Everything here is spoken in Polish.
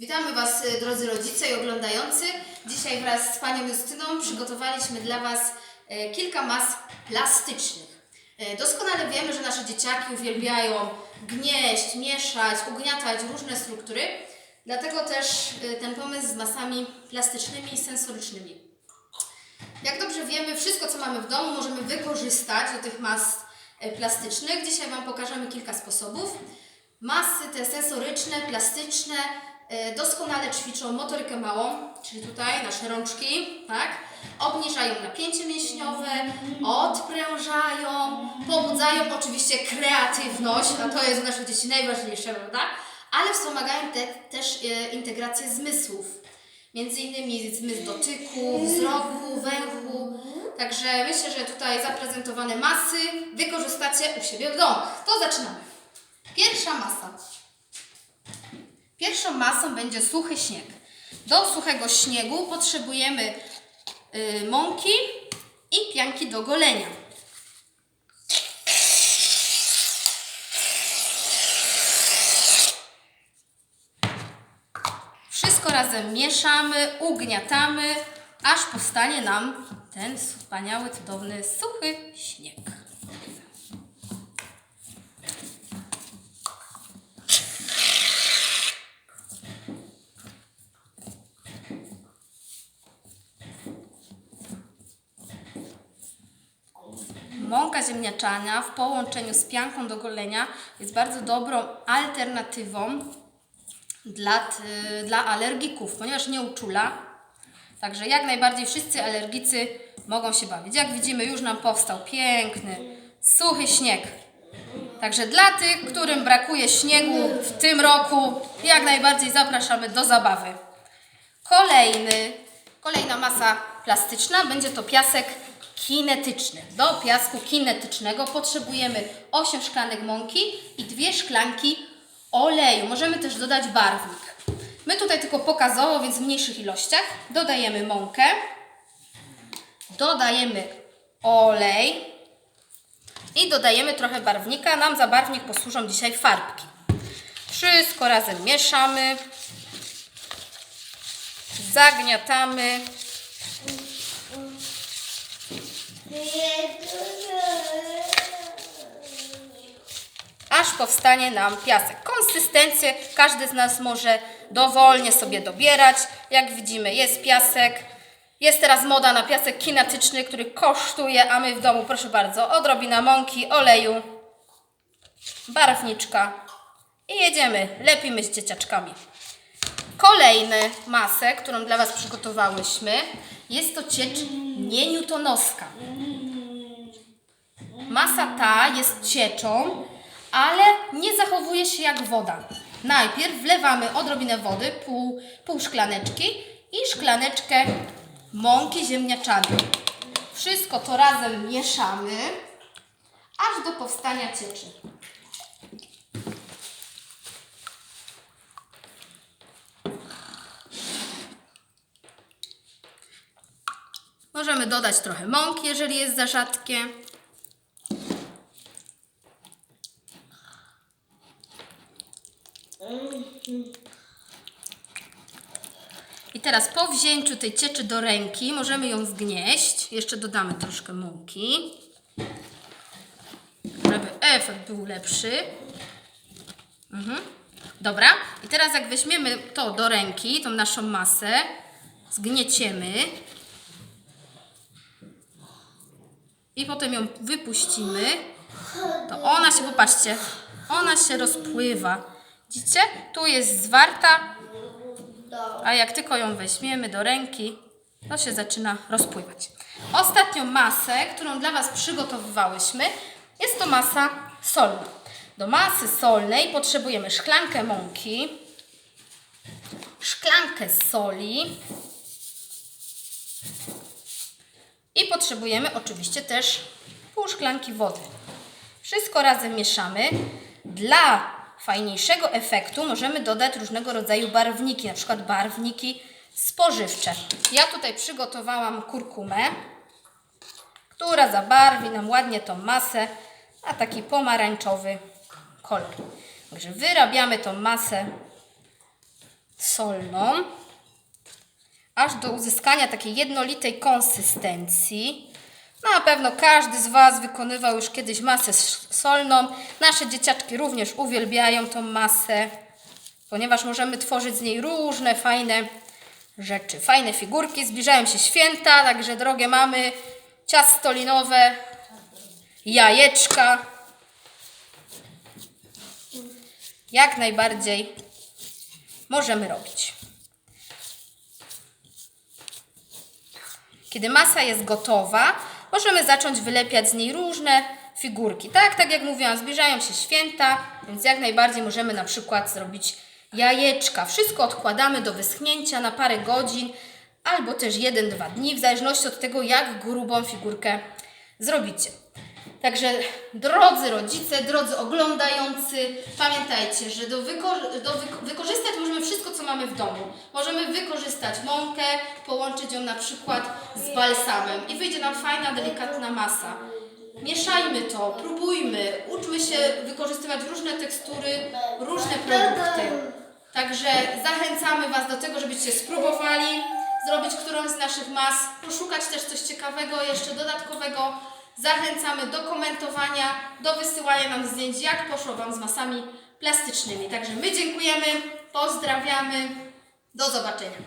Witamy Was, y, drodzy rodzice i oglądający. Dzisiaj wraz z Panią Justyną przygotowaliśmy dla Was e, kilka mas plastycznych. E, Doskonale wiemy, że nasze dzieciaki uwielbiają gnieść, mieszać, ugniatać różne struktury. Dlatego też ten pomysł z masami plastycznymi i sensorycznymi. Jak dobrze wiemy, wszystko co mamy w domu możemy wykorzystać do tych mas plastycznych. Dzisiaj Wam pokażemy kilka sposobów. Masy te sensoryczne, plastyczne doskonale ćwiczą motorykę małą, czyli tutaj nasze rączki, tak? Obniżają napięcie mięśniowe, odprężają, pobudzają oczywiście kreatywność, to jest u naszych dzieci najważniejsze, prawda? Ale wspomagają te, też e, integrację zmysłów. Między innymi zmysł dotyku, wzroku, węchu. Także myślę, że tutaj zaprezentowane masy wykorzystacie u siebie w domach. To zaczynamy. Pierwsza masa. Pierwszą masą będzie suchy śnieg. Do suchego śniegu potrzebujemy y, mąki i pianki do golenia. Wszystko razem mieszamy, ugniatamy, aż powstanie nam ten wspaniały, cudowny, suchy śnieg. Mąka ziemniaczana w połączeniu z pianką do golenia jest bardzo dobrą alternatywą dla, dla alergików, ponieważ nie uczula. Także jak najbardziej wszyscy alergicy mogą się bawić. Jak widzimy, już nam powstał piękny, suchy śnieg. Także dla tych, którym brakuje śniegu w tym roku, jak najbardziej zapraszamy do zabawy. Kolejny, kolejna masa plastyczna będzie to piasek kinetyczny. Do piasku kinetycznego potrzebujemy 8 szklanek mąki i 2 szklanki oleju. Możemy też dodać barwnik. My tutaj tylko pokazowo, więc w mniejszych ilościach dodajemy mąkę, dodajemy olej i dodajemy trochę barwnika. Nam za barwnik posłużą dzisiaj farbki. Wszystko razem mieszamy. Zagniatamy. Aż powstanie nam piasek. Konsystencję każdy z nas może dowolnie sobie dobierać. Jak widzimy, jest piasek. Jest teraz moda na piasek kinetyczny, który kosztuje, a my w domu, proszę bardzo, odrobina mąki, oleju, barwniczka i jedziemy. Lepimy z dzieciaczkami. Kolejną masę, którą dla Was przygotowałyśmy, jest to ciecz nienewtonowska. Masa ta jest cieczą, ale nie zachowuje się jak woda. Najpierw wlewamy odrobinę wody, pół, pół szklaneczki i szklaneczkę mąki ziemniaczanej. Wszystko to razem mieszamy, aż do powstania cieczy. Możemy dodać trochę mąki, jeżeli jest za rzadkie. I teraz po wzięciu tej cieczy do ręki możemy ją zgnieść. Jeszcze dodamy troszkę mąki, żeby efekt był lepszy. Mhm. Dobra, i teraz jak weźmiemy to do ręki, tą naszą masę, zgnieciemy i potem ją wypuścimy, to ona się, popatrzcie, ona się rozpływa. Widzicie? Tu jest zwarta, a jak tylko ją weźmiemy do ręki, to się zaczyna rozpływać. Ostatnią masę, którą dla Was przygotowywałyśmy, jest to masa solna. Do masy solnej potrzebujemy szklankę mąki, szklankę soli i potrzebujemy oczywiście też pół szklanki wody. Wszystko razem mieszamy. Dla fajniejszego efektu możemy dodać różnego rodzaju barwniki, na przykład barwniki spożywcze. Ja tutaj przygotowałam kurkumę, która zabarwi nam ładnie tą masę na taki pomarańczowy kolor. Także wyrabiamy tą masę solną, aż do uzyskania takiej jednolitej konsystencji. No, na pewno każdy z Was wykonywał już kiedyś masę solną. Nasze dzieciaczki również uwielbiają tą masę, ponieważ możemy tworzyć z niej różne fajne rzeczy, fajne figurki. Zbliżają się święta, także drogie mamy, ciasto linowe, jajeczka. Jak najbardziej możemy robić. Kiedy masa jest gotowa, możemy zacząć wylepiać z niej różne figurki. Tak, tak jak mówiłam, zbliżają się święta, więc jak najbardziej możemy na przykład zrobić jajeczka. Wszystko odkładamy do wyschnięcia na parę godzin albo też 1-2 dni, w zależności od tego, jak grubą figurkę zrobicie. Także drodzy rodzice, drodzy oglądający, pamiętajcie, że do, wyko- do wyko- wykorzystać możemy wszystko, co mamy w domu. Możemy wykorzystać mąkę, połączyć ją na przykład z balsamem i wyjdzie nam fajna, delikatna masa. Mieszajmy to, próbujmy, uczmy się wykorzystywać różne tekstury, różne produkty. Także zachęcamy Was do tego, żebyście spróbowali zrobić którąś z naszych mas, poszukać też coś ciekawego, jeszcze dodatkowego. Zachęcamy do komentowania, do wysyłania nam zdjęć, jak poszło Wam z masami plastycznymi. Także my dziękujemy, pozdrawiamy, do zobaczenia.